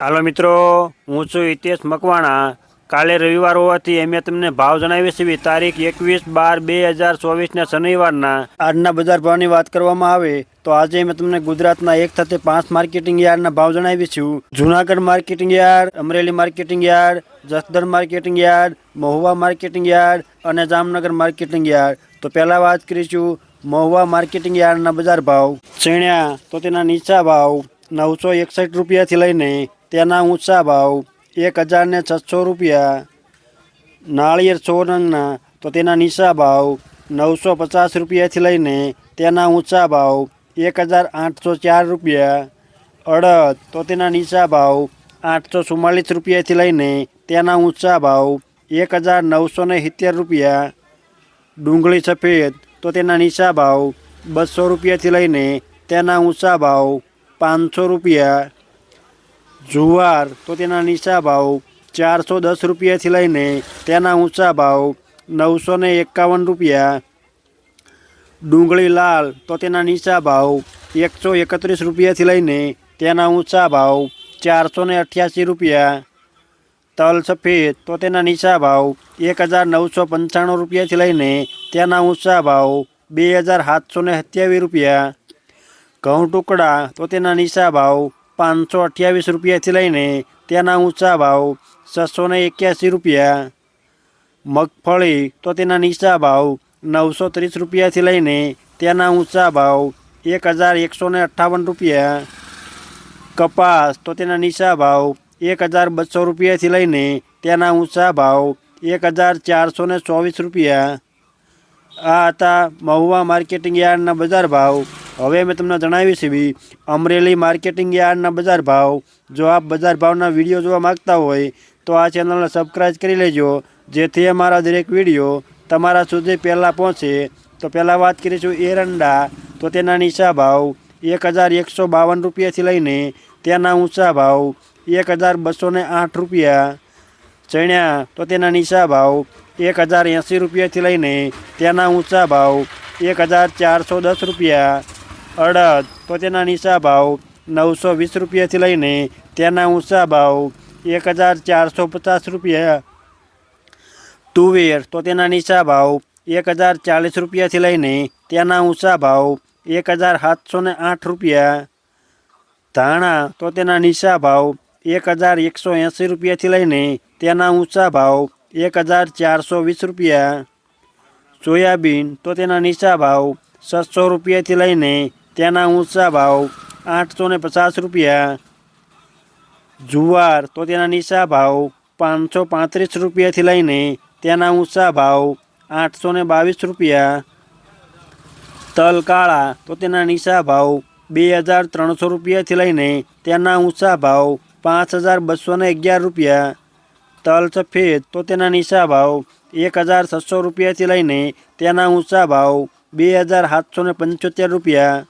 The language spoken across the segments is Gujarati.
હાલો મિત્રો, હું છું હિતેશ મકવાણા. કાલે રવિવાર હોવાથી અમે તમને ભાવ જણાવી છે તારીખ એકવીસ બાર બે હજાર ચોવીસના શનિવારના. આજના બજાર ભાવની વાત કરવામાં આવે તો આજે અમે તમને ગુજરાતના એક સાથે પાંચ માર્કેટિંગ યાર્ડના ભાવ જણાવીશું Junagadh marketing yard, Amreli marketing yard, Jasdan marketing yard, Mahuva marketing yard અને જામનગર માર્કેટિંગ યાર્ડ. તો પહેલાં વાત કરીશું મહુવા માર્કેટિંગ યાર્ડના બજાર ભાવ. ચણ્યા તો તેના નીચા ભાવ નવસો એકસઠ રૂપિયાથી લઈને તેના ઊંચા ભાવ એક હજારને છસો રૂપિયા. નાળિયેર સો રંગના, તો તેના નીચા ભાવ નવસો પચાસ રૂપિયાથી લઈને તેના ઊંચા ભાવ એક હજાર આઠસો ચાર રૂપિયા. અડદ, તો તેના નીચા ભાવ આઠસો ચુમ્માલીસ રૂપિયાથી લઈને તેના ઊંચા ભાવ એક હજાર નવસો ને સિત્તેર રૂપિયા. ડુંગળી સફેદ, તો તેના નીચા ભાવ બસો રૂપિયાથી લઈને તેના ઊંચા ભાવ પાંચસો રૂપિયા. જુવાર તો તેના નીચા ભાવ ચારસો દસ રૂપિયાથી લઈને તેના ઊંચા ભાવ નવસો ને એકાવન રૂપિયા ડુંગળી લાલ તો તેના નીચા ભાવ એકસો એકત્રીસ રૂપિયાથી લઈને તેના ઊંચા ભાવ ચારસો ને અઠ્યાસી રૂપિયા તલ સફેદ તો તેના નીચા ભાવ એક હજાર નવસો પંચાણું રૂપિયાથી લઈને તેના ઊંચા ભાવ બે હજાર સાતસો ને સત્યાવીસ રૂપિયા ઘઉં ટુકડા તો તેના નીચા ભાવ પાંચસો અઠ્યાવીસ રૂપિયાથી લઈને તેના ઊંચા ભાવ છસો ને એક્યાસી રૂપિયા. મગફળી તો તેના નીચા ભાવ નવસો ત્રીસ રૂપિયાથી લઈને તેના ઊંચા ભાવ એક હજાર એકસો ને અઠ્ઠાવન રૂપિયા. કપાસ તો તેના નીચા ભાવ એક હજાર બસો રૂપિયાથી લઈને તેના ઊંચા ભાવ એક હજાર ચારસો ને ચોવીસ રૂપિયા. આ હતા મહુવા માર્કેટિંગ યાર્ડના બજાર ભાવ હવે મેં તમને જણાવી છીએ અમરેલી માર્કેટિંગ યાર્ડના બજાર ભાવ. જો આપ બજાર ભાવના વીડિયો જોવા માગતા હોય, તો આ ચેનલને સબસ્ક્રાઈબ કરી લેજો, જેથી અમારા દરેક વીડિયો તમારા સુધી પહેલાં પહોંચે. તો પહેલાં વાત કરીશું એરંડા. તો તેના નીચા ભાવ એક હજાર એકસો બાવન રૂપિયાથી લઈને તેના ઊંચા ભાવ એક હજાર બસો આઠ રૂપિયા. ચણ્યા, તો તેના નીચા ભાવ એક હજાર એંસી રૂપિયાથી લઈને તેના ઊંચા ભાવ એક હજાર ચારસો દસ રૂપિયા. અડદ તો તેના નીચા ભાવ નવસો વીસ રૂપિયાથી લઈને તેના ઊંચા ભાવ એક હજાર ચારસો પચાસ રૂપિયા. તુવેર તો તેના નીચા ભાવ એક હજાર ચાલીસ રૂપિયાથી લઈને તેના ઊંચા ભાવ એક હજાર સાતસો ને આઠ રૂપિયા. ધાણા તો તેના નીચા ભાવ એક હજાર એકસો એંસી રૂપિયાથી લઈને તેના ઊંચા ભાવ એક હજાર ચારસો વીસ રૂપિયા. સોયાબીન તો તેના નીચા ભાવ છસો રૂપિયાથી લઈને તેના ઊંચા ભાવ આઠસો ને પચાસ રૂપિયા. જુવાર તો તેના નીચા ભાવ પાંચસો પાંત્રીસ રૂપિયાથી લઈને તેના ઊંચા ભાવ આઠસો ને બાવીસ રૂપિયા. તલ કાળા તો તેના નીચા ભાવ બે હજાર ત્રણસો રૂપિયાથી લઈને તેના ઊંચા ભાવ પાંચ હજાર બસો ને અગિયાર રૂપિયા. તલ સફેદ તો તેના નીચા ભાવ એક હજાર છસો રૂપિયાથી લઈને તેના ઊંચા ભાવ બે હજાર સાતસો ને પંચોતેર રૂપિયા.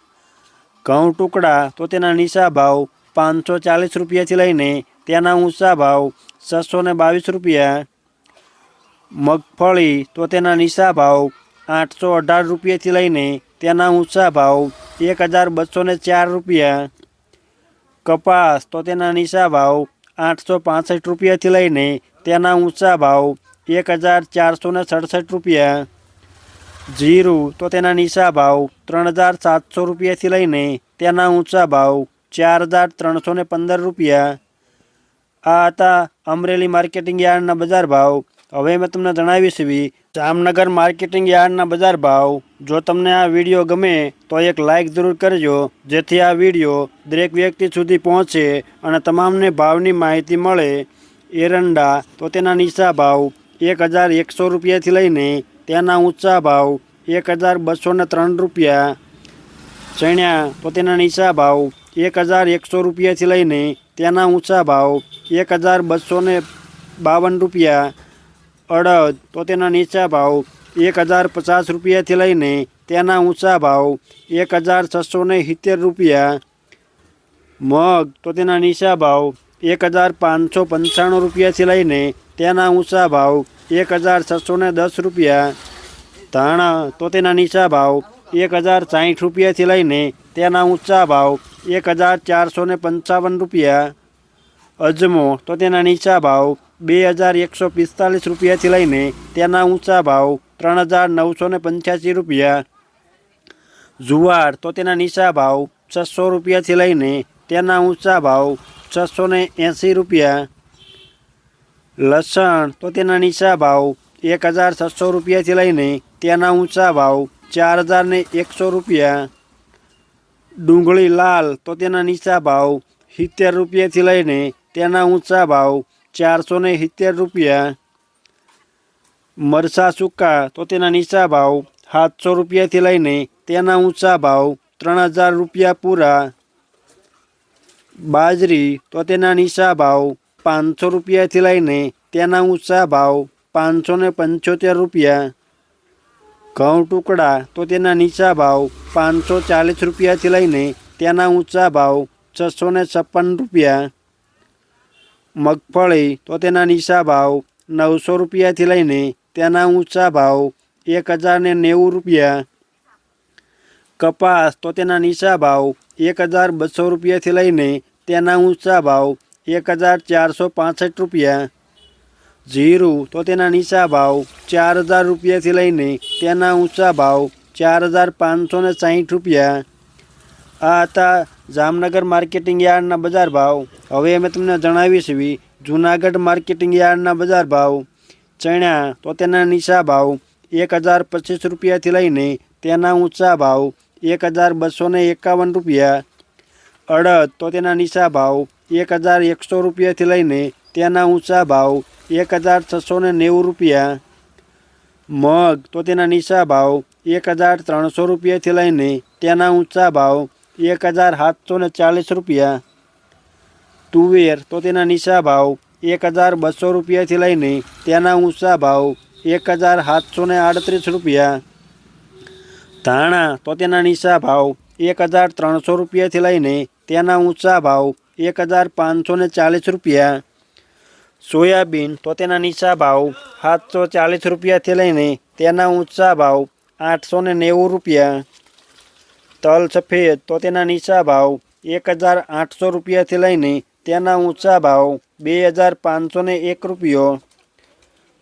ઘઉં ટુકડા તો તેના નીચા ભાવ પાંચસો ચાલીસ રૂપિયાથી લઈને તેના ઊંચા ભાવ છસો ને બાવીસ રૂપિયા. મગફળી તો તેના નીચા ભાવ આઠસો અઢાર રૂપિયાથી લઈને તેના ઊંચા ભાવ એક હજાર બસો ચાર રૂપિયા. કપાસ તો તેના નીચા ભાવ આઠસો પાસઠ રૂપિયાથી લઈને તેના ઊંચા ભાવ એક હજાર ચારસો સડસઠ રૂપિયા. જીરું, તો તેના નીચા ભાવ ત્રણ હજાર સાતસો રૂપિયાથી લઈને તેના ઊંચા ભાવ ચાર હજાર ત્રણસો ને પંદર રૂપિયા. આ હતા અમરેલી માર્કેટિંગ યાર્ડના બજાર ભાવ. હવે મેં તમને જણાવીશ બી જામનગર માર્કેટિંગ યાર્ડના બજાર ભાવ. જો તમને આ વીડિયો ગમે, તો એક લાઇક જરૂર કરજો, જેથી આ વીડિયો દરેક વ્યક્તિ સુધી પહોંચે અને તમામને ભાવની માહિતી મળે. એરંડા, તો તેના નીચા ભાવ એક હજાર એકસો રૂપિયાથી લઈને તેના ઊંચા ભાવ એક હજાર બસો ત્રણ રૂપિયા. ચણ્યા તો તેના નીચા ભાવ એક હજાર એકસો રૂપિયાથી લઈને તેના ઊંચા ભાવ એક હજાર બસો બાવન રૂપિયા. અડદ તો તેના નીચા ભાવ એક હજાર પચાસ રૂપિયાથી લઈને તેના ઊંચા ભાવ એક હજાર છસો સિત્તેર રૂપિયા. મગ તો તેના નીચા ભાવ એક હજાર પાંચસો પંચાણું રૂપિયાથી લઈને તેના ઊંચા ભાવ એક હજાર છસો ને દસ રૂપિયા. ધાણા તો તેના નીચા ભાવ એક હજાર સાહીઠ રૂપિયાથી લઈને તેના ઊંચા ભાવ એક હજાર ચારસો ને પંચાવન રૂપિયા. અજમો તો તેના નીચા ભાવ બે હજાર એકસો પિસ્તાલીસ રૂપિયાથી લઈને તેના ઊંચા ભાવ ત્રણ હજાર નવસો ને પંચ્યાસી રૂપિયા. જુવાર તો તેના નીચા ભાવ છસો રૂપિયાથી લઈને તેના ઊંચા ભાવ છસો ને એંસી રૂપિયા. લસણ તો તેના નીચા ભાવ એક હજાર છસો રૂપિયાથી લઈને તેના ઊંચા ભાવ ચાર હજાર ને એકસો રૂપિયા. ડુંગળી લાલ તો તેના નીચા ભાવ સિત્તેર રૂપિયાથી લઈને તેના ઊંચા ભાવ ચારસો ને સિત્તેર રૂપિયા. મરસા સૂકા તો તેના નીચા ભાવ સાતસો રૂપિયાથી લઈને તેના ઊંચા ભાવ ત્રણ હજાર રૂપિયા પૂરા. બાજરી તો તેના નીચા ભાવ પાંચસો રૂપિયાથી લઈને તેના ઊંચા ભાવ પાંચસો ને પંચોતેર રૂપિયા. ઘઉં ટુકડા તો તેના નીચા ભાવ પાંચસો ચાલીસ રૂપિયાથી લઈને તેના ઊંચા ભાવ છસો ને છપ્પન રૂપિયા. મગફળી તો તેના નીચા ભાવ નવસો રૂપિયાથી લઈને તેના ઊંચા ભાવ એક હજાર ને નેવું રૂપિયા. કપાસ તો તેના નીચા ભાવ એક હજાર બસો રૂપિયાથી લઈને તેના ઊંચા ભાવ એક હજાર ચારસો પાસઠ રૂપિયા. જીરું તો તેના નીચા ભાવ ચાર હજાર રૂપિયાથી લઈને તેના ઊંચા ભાવ ચાર હજાર પાંચસો ને સાહીઠ રૂપિયા. આ હતા જામનગર માર્કેટિંગ યાર્ડના બજાર ભાવ. હવે અમે તમને જણાવીશું જૂનાગઢ માર્કેટિંગ યાર્ડના બજાર ભાવ. ચણા તો તેના નીચા ભાવ એક હજાર પચીસ રૂપિયાથી લઈને તેના ઊંચા ભાવ એક હજાર બસો એકાવન રૂપિયા. અડદ તો તેના નીચા ભાવ એક હજાર એકસો રૂપિયાથી લઈને તેના ઊંચા ભાવ એક હજાર છસો ને નેવું રૂપિયા. મગ તો તેના નીચા ભાવ એક હજાર ત્રણસો રૂપિયાથી લઈને તેના ઊંચા ભાવ એક હજાર સાતસો ને ચાલીસ રૂપિયા. તુવેર તો તેના નીચા ભાવ એક હજાર બસો રૂપિયાથી લઈને તેના ઊંચા ભાવ એક હજાર સાતસો ને આડત્રીસ રૂપિયા. ધાણા તો તેના નીચા ભાવ એક હજાર ત્રણસો રૂપિયાથી લઈને તેના ઊંચા ભાવ એક હજાર પાંચસો ચાલીસ રૂપિયા. સોયાબીન તો તેના નીચા ભાવ સાતસો ચાલીસ રૂપિયાથી લઈને તેના ઊંચા ભાવ આઠસો નેવું રૂપિયા. તલ સફેદ તો તેના નીચા ભાવ એક હજાર આઠસો રૂપિયાથી લઈને તેના ઊંચા ભાવ બે હજાર પાંચસો એક રૂપિયો.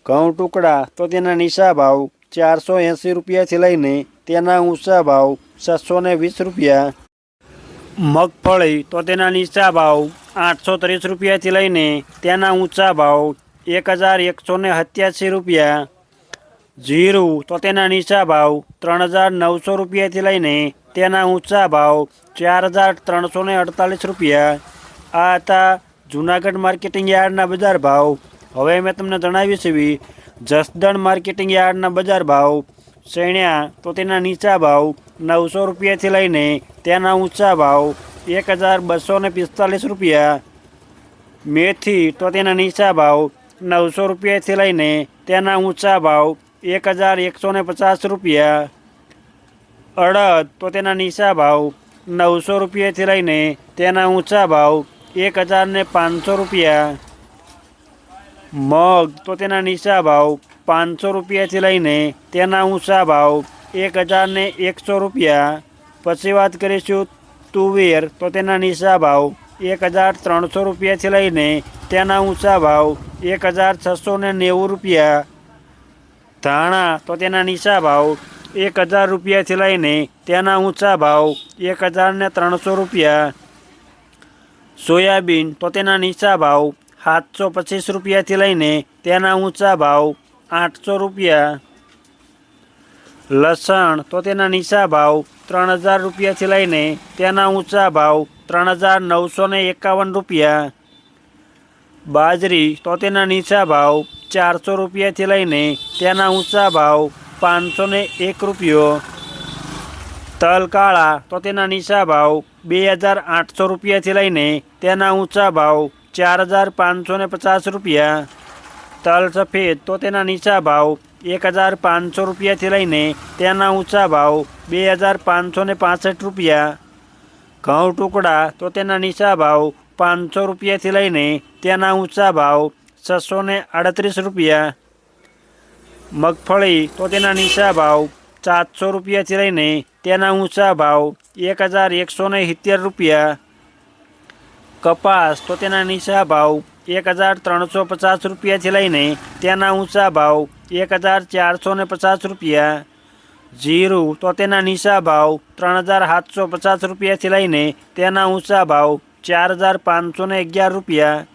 ઘઉં ટુકડા તો તેના નીચા ભાવ ચારસો એંસી રૂપિયાથી લઈને તેના ઊંચા ભાવ છસો વીસ રૂપિયા. મગફળી તો તેના નીચા ભાવ આઠસો ત્રીસ રૂપિયાથી લઈને તેના ઊંચા ભાવ એક હજાર એકસો ને સત્યાસી રૂપિયા. જીરું તો તેના નીચા ભાવ ત્રણ હજાર નવસો રૂપિયાથી લઈને તેના ઊંચા ભાવ ચાર હજાર ત્રણસો ને અડતાલીસ રૂપિયા. આ હતા જૂનાગઢ માર્કેટિંગ યાર્ડના બજાર ભાવ. હવે મેં તમને જણાવી છે જસદણ માર્કેટિંગ યાર્ડના બજાર ભાવ શેણ્યા તો તેના નીચા ભાવ નવસો રૂપિયાથી લઈને તેના ઊંચા ભાવ એક હજાર બસો ને પિસ્તાલીસ રૂપિયા. મેથી તો તેના નીચા ભાવ નવસો રૂપિયાથી લઈને તેના ઊંચા ભાવ એક હજાર એકસો ને પચાસ રૂપિયા. અડદ તો તેના નીચા ભાવ નવસો રૂપિયાથી લઈને તેના ઊંચા ભાવ એક હજાર ને પાંચસો રૂપિયા. મગ તો તેના નીચા ભાવ પાંચસો રૂપિયાથી લઈને તેના ઊંચા ભાવ એક હજારને એકસો રૂપિયા. પછી વાત કરીશું તુવેર, તો તેના નીચા ભાવ એક હજાર ત્રણસો રૂપિયાથી લઈને તેના ઊંચા ભાવ એક હજાર છસો ને નેવું રૂપિયા. ધાણા, તો તેના નીચા ભાવ એક હજાર રૂપિયાથી લઈને તેના ઊંચા ભાવ એક હજાર ને ત્રણસો રૂપિયા. સોયાબીન, તો તેના નીચા ભાવ સાતસો પચીસ રૂપિયાથી લઈને તેના ઊંચા ભાવ આઠસો રૂપિયા. લસણ તો તેના નીચા ભાવ ત્રણ હજાર રૂપિયાથી લઈને તેના ઊંચા ભાવ ત્રણ હજાર નવસો ને એકાવન રૂપિયા. બાજરી તો તેના નીચા ભાવ ચારસો રૂપિયાથી લઈને તેના ઊંચા ભાવ પાંચસો એક રૂપિયો. તલ કાળા તો તેના નીચા ભાવ બે હજાર આઠસો રૂપિયાથી લઈને તેના ઊંચા ભાવ ચાર હજાર પાંચસો ને પચાસ રૂપિયા. તલ સફેદ તો તેના નીચા ભાવ એક હજાર પાંચસો રૂપિયાથી લઈને તેના ઊંચા ભાવ બે હજાર પાંચસો ને પાસઠ રૂપિયા. ઘઉં ટુકડા તો તેના નીચા ભાવ પાંચસો રૂપિયાથી લઈને તેના ઊંચા ભાવ છસો ને આડત્રીસ રૂપિયા. મગફળી તો તેના નીચા ભાવ સાતસો રૂપિયાથી લઈને તેના ઊંચા ભાવ એક હજાર એકસો ને સિત્તેર રૂપિયા. કપાસ તો તેના નીચા ભાવ એક હજાર ત્રણસો પચાસ રૂપિયાથી લઈને તેના ઊંચા ભાવ એક હજાર ચારસો ને પચાસ રૂપિયા. જીરું તો તેના નીચા ભાવ ત્રણ હજાર સાતસો પચાસ રૂપિયાથી લઈને તેના ઊંચા ભાવ ચાર હજાર પાંચસો ને અગિયાર રૂપિયા.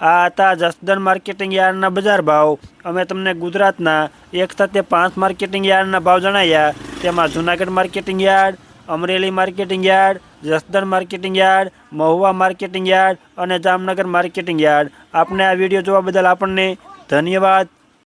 આ હતા જસદણ માર્કેટિંગ યાર્ડના બજાર ભાવ. અમે તમને ગુજરાતના એક સાથે પાંચ માર્કેટિંગ યાર્ડના ભાવ જણાવ્યા તેમાં Junagadh marketing yard Amreli marketing yard, Jasdan marketing yard, Mahuva marketing yard અને જામનગર માર્કેટિંગ યાર્ડ. આપને આ વીડિયો જોવા બદલ આપણને ધન્યવાદ.